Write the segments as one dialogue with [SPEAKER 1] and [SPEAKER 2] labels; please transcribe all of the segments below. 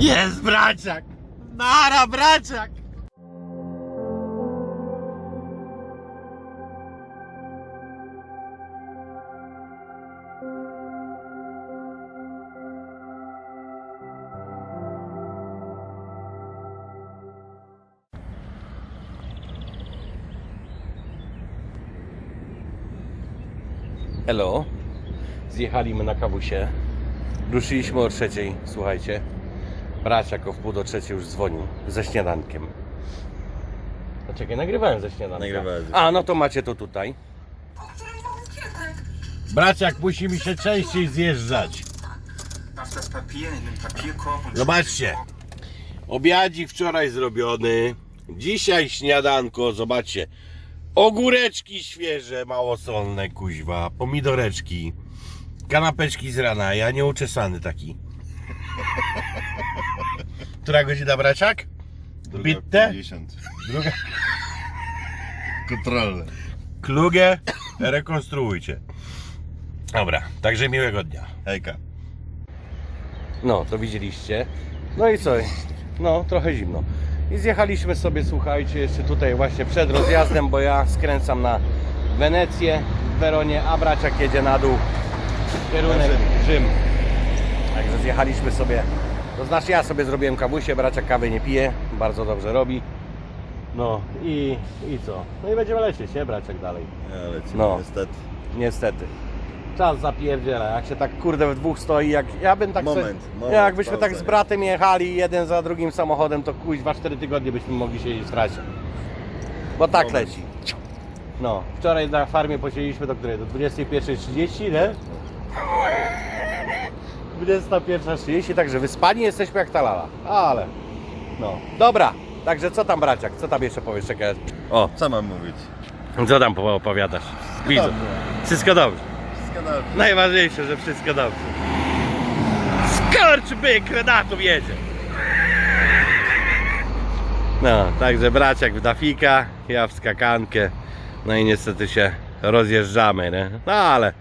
[SPEAKER 1] Jest braciak! Nara braciak!
[SPEAKER 2] Hello. Zjechaliśmy na kawusie. Ruszyliśmy o trzeciej, słuchajcie. Braciak o wpół do trzeciej już dzwonił ze śniadankiem. No czekaj, nagrywałem ze śniadankiem.
[SPEAKER 1] Nagrywałem ze
[SPEAKER 2] A, no to macie to tutaj.
[SPEAKER 1] Braciak musi mi się częściej zjeżdżać. Zobaczcie. Obiadzik wczoraj zrobiony. Dzisiaj śniadanko, zobaczcie. Ogóreczki świeże, małosolne, kuźwa. Pomidoreczki. Kanapeczki z rana, ja nieuczesany taki. Która godzina braciak?
[SPEAKER 3] Druga
[SPEAKER 1] Bitte?
[SPEAKER 3] 50.
[SPEAKER 1] Druga.
[SPEAKER 3] Kontrolne.
[SPEAKER 1] Klugę rekonstruujcie. Dobra, także miłego dnia.
[SPEAKER 3] Hejka.
[SPEAKER 2] No, to widzieliście. No i co? No, trochę zimno. I zjechaliśmy sobie, słuchajcie, jeszcze tutaj właśnie przed rozjazdem, bo ja skręcam na Wenecję w Weronie, a braciak jedzie na dół. Kierunek.
[SPEAKER 3] Rzym.
[SPEAKER 2] Także zjechaliśmy sobie. To znaczy ja sobie zrobiłem kawusie, braciak kawy nie pije, bardzo dobrze robi. No i, i co? No i będziemy lecieć, nie braciak dalej.
[SPEAKER 3] Ja lecimy,
[SPEAKER 2] No.
[SPEAKER 3] niestety.
[SPEAKER 2] Niestety. Czas zapierdziela, jak się tak kurde w dwóch stoi, jak ja bym tak
[SPEAKER 3] Moment,
[SPEAKER 2] sobie,
[SPEAKER 3] moment,
[SPEAKER 2] jakbyśmy tak z bratem jechali jeden za drugim samochodem, to kuźwa 4 tygodnie byśmy mogli siedzieć w trasie. Bo tak
[SPEAKER 3] Moment.
[SPEAKER 2] leci. No, wczoraj na farmie posiedzieliśmy do której? Do 21.30, nie? 21.30, także wyspani jesteśmy jak talala. Ale, no. Dobra, także co tam braciak, co tam jeszcze powiesz? Czekaj.
[SPEAKER 3] O, co mam mówić?
[SPEAKER 2] Co tam opowiadasz? Widzę.
[SPEAKER 3] Dobrze.
[SPEAKER 2] Wszystko dobrze.
[SPEAKER 3] Wszystko dobrze.
[SPEAKER 2] Najważniejsze, że wszystko dobrze. Skorcz byk, Renatów jedzie. No, także braciak w dafika, ja w skakankę. No i niestety się rozjeżdżamy, nie? No ale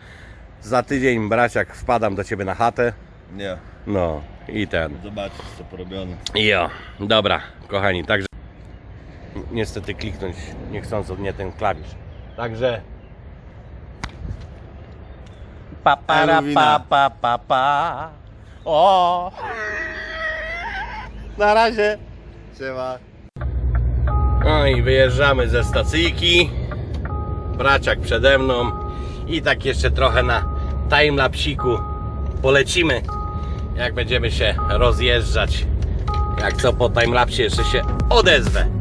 [SPEAKER 2] za tydzień braciak wpadam do ciebie na chatę.
[SPEAKER 3] Nie,
[SPEAKER 2] No i ten.
[SPEAKER 3] zobaczysz co porobione.
[SPEAKER 2] Jo, dobra, kochani, także niestety kliknąć niechcąco nie ten klawisz. Także pa pa
[SPEAKER 3] Elwina.
[SPEAKER 2] pa pa pa. O! Na razie.
[SPEAKER 3] Siema.
[SPEAKER 2] No i wyjeżdżamy ze stacyjki. Braciak przede mną i tak jeszcze trochę na timelapsiku polecimy. Jak będziemy się rozjeżdżać. Jak co po timelapsie jeszcze się odezwę.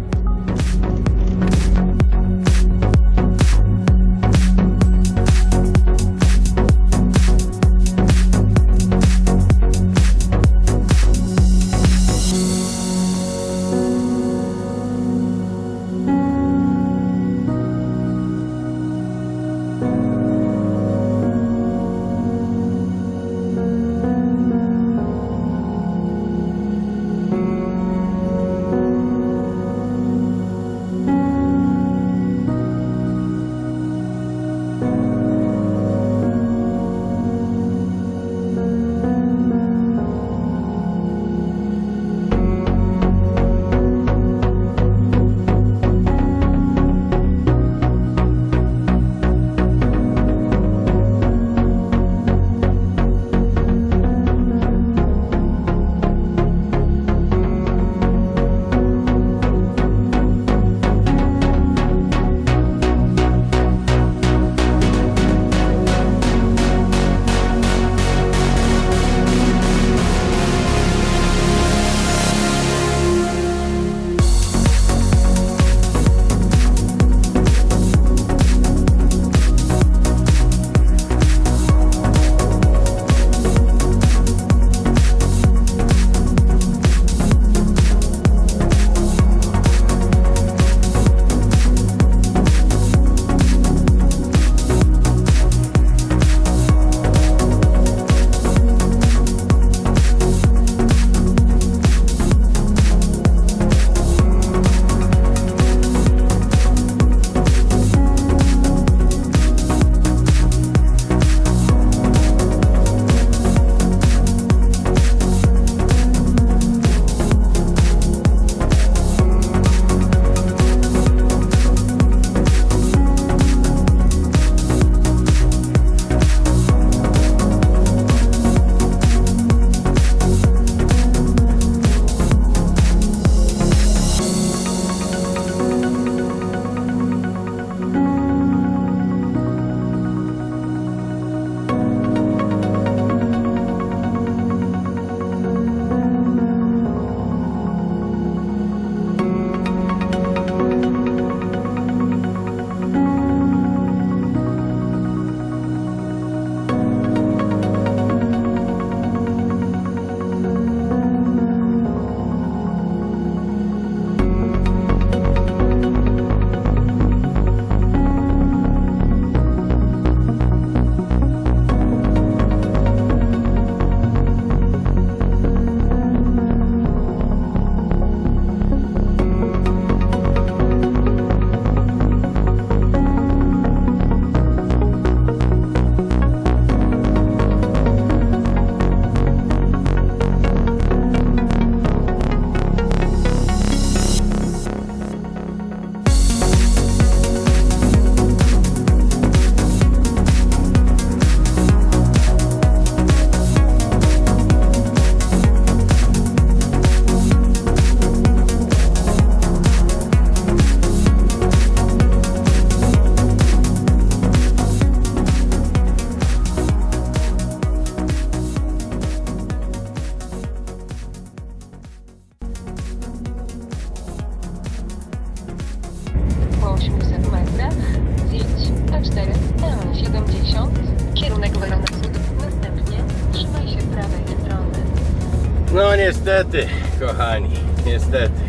[SPEAKER 2] Niestety, kochani, niestety.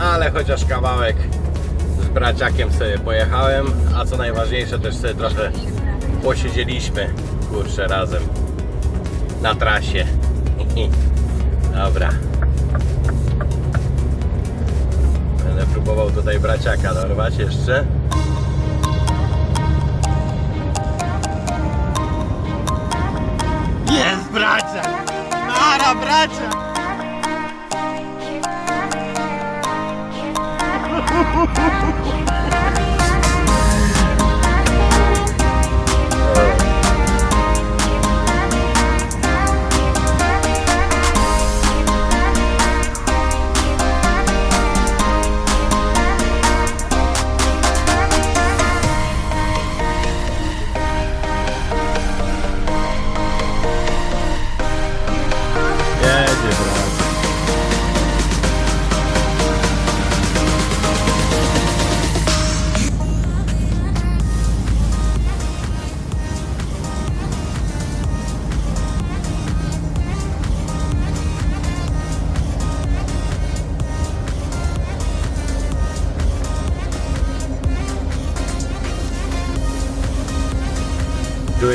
[SPEAKER 2] Ale chociaż kawałek z braciakiem sobie pojechałem, a co najważniejsze też sobie trochę posiedzieliśmy, kurczę, razem na trasie. Dobra. Będę próbował tutaj braciaka dorwać jeszcze. Jest braciak! Mara braciak!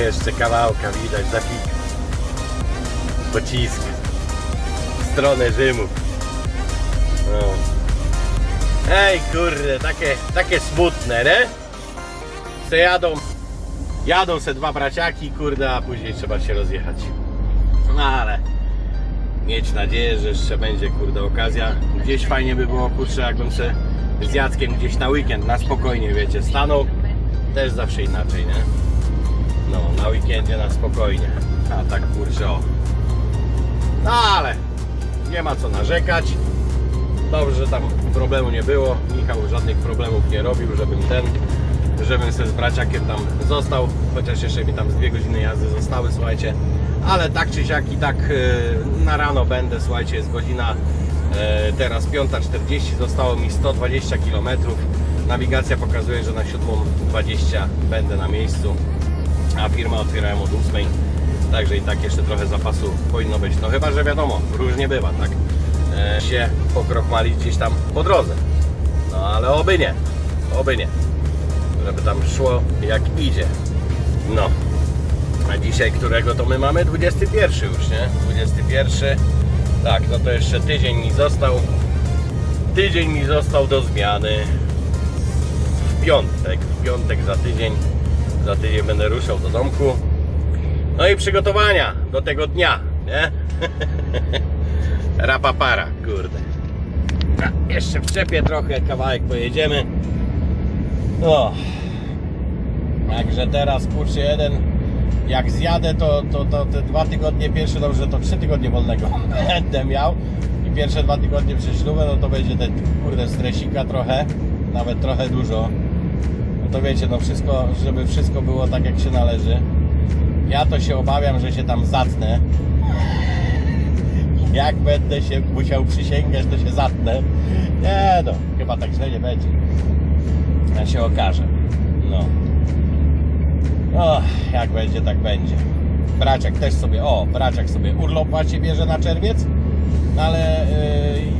[SPEAKER 2] Jeszcze kawałka widać zapik. Pocisk w stronę Rzymu. No. Ej kurde, takie, takie smutne, nie? Se jadą, jadą se dwa braciaki, kurde, a później trzeba się rozjechać. No ale mieć nadzieję, że jeszcze będzie kurde okazja. Gdzieś fajnie by było, kurczę, jakbym se z Jackiem gdzieś na weekend, na spokojnie, wiecie, stanął. Też zawsze inaczej, nie? No, na weekendzie na spokojnie. A tak kurczę o. No ale nie ma co narzekać. Dobrze, że tam problemu nie było. Michał żadnych problemów nie robił, żebym ten, żebym sobie z braciakiem tam został. Chociaż jeszcze mi tam z dwie godziny jazdy zostały, słuchajcie. Ale tak czy siak i tak e, na rano będę, słuchajcie, jest godzina e, teraz 5.40, zostało mi 120 km. Nawigacja pokazuje, że na 7.20 będę na miejscu a firma otwierają od 8. Także i tak jeszcze trochę zapasu powinno być. No chyba, że wiadomo, różnie bywa, tak? E, się pokrochmalić gdzieś tam po drodze. No ale oby nie, oby nie. Żeby tam szło jak idzie. No. A dzisiaj którego to my mamy? 21 już, nie? 21. Tak, no to jeszcze tydzień mi został. Tydzień mi został do zmiany. W piątek, w piątek za tydzień za tydzień będę ruszał do domku. No i przygotowania do tego dnia, nie? Rapapara, kurde. A, jeszcze wczepię trochę, kawałek pojedziemy. No. Także teraz kurczę jeden. Jak zjadę, to, to, to te dwa tygodnie pierwsze, dobrze, to trzy tygodnie wolnego będę miał. I pierwsze dwa tygodnie prześlubę, no to będzie ten kurde stresika trochę, nawet trochę dużo. To wiecie, no wszystko, żeby wszystko było tak jak się należy. Ja to się obawiam, że się tam zatnę. Jak będę się musiał przysięgać, to się zatnę. Nie no, chyba tak źle nie będzie. Ja się okaże. No. O, jak będzie, tak będzie. Braciak też sobie, o, braciak sobie urlop właśnie bierze na czerwiec. No ale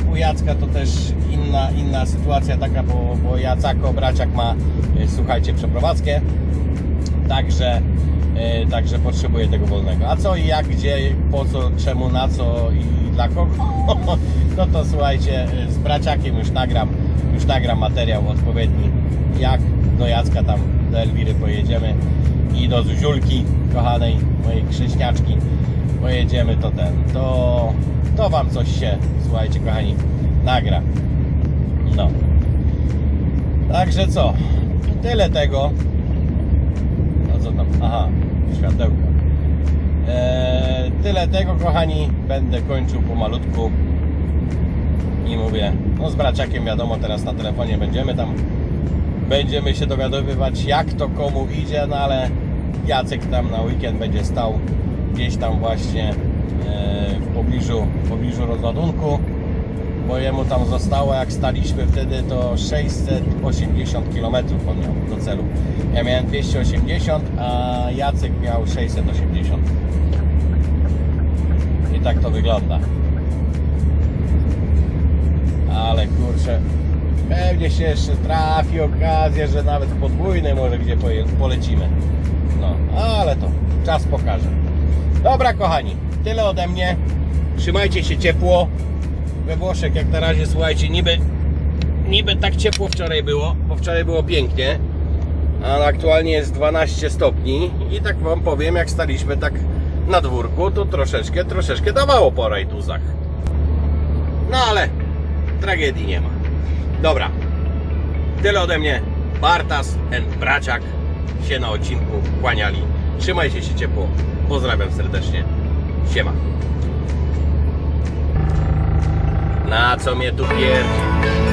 [SPEAKER 2] yy, u Jacka to też inna, inna sytuacja taka, bo, bo Jacako, braciak ma, yy, słuchajcie, przeprowadzkę. Także, yy, także potrzebuje tego wolnego. A co i jak, gdzie, po co, czemu, na co i dla kogo? No to słuchajcie, z braciakiem już nagram, już nagram materiał odpowiedni, jak do Jacka tam, do Elwiry pojedziemy i do Zuziulki, kochanej mojej krzyśniaczki pojedziemy, to ten, to, to wam coś się, słuchajcie kochani, nagra. No. Także co? Tyle tego. No co tam? Aha, światełka. Eee, tyle tego, kochani. Będę kończył pomalutku. I mówię, no z braciakiem wiadomo, teraz na telefonie będziemy tam będziemy się dowiadywać jak to komu idzie, no ale Jacek tam na weekend będzie stał gdzieś tam właśnie e, pobliżu, pobliżu rozładunku bo jemu tam zostało, jak staliśmy wtedy, to 680 km on miał do celu. Ja miałem 280, a Jacek miał 680. I tak to wygląda. Ale kurczę, pewnie się jeszcze trafi okazja, że nawet podwójne może gdzie polecimy. No, ale to czas pokaże. Dobra, kochani, tyle ode mnie. Trzymajcie się ciepło. We Włoszech, jak na razie, słuchajcie, niby, niby tak ciepło wczoraj było, bo wczoraj było pięknie, a aktualnie jest 12 stopni i tak Wam powiem, jak staliśmy tak na dwórku, to troszeczkę, troszeczkę dawało po rajtuzach. No ale tragedii nie ma. Dobra, tyle ode mnie. Bartas and Braciak się na odcinku kłaniali. Trzymajcie się ciepło. Pozdrawiam serdecznie. Siema. Na co mnie tu pierdzi?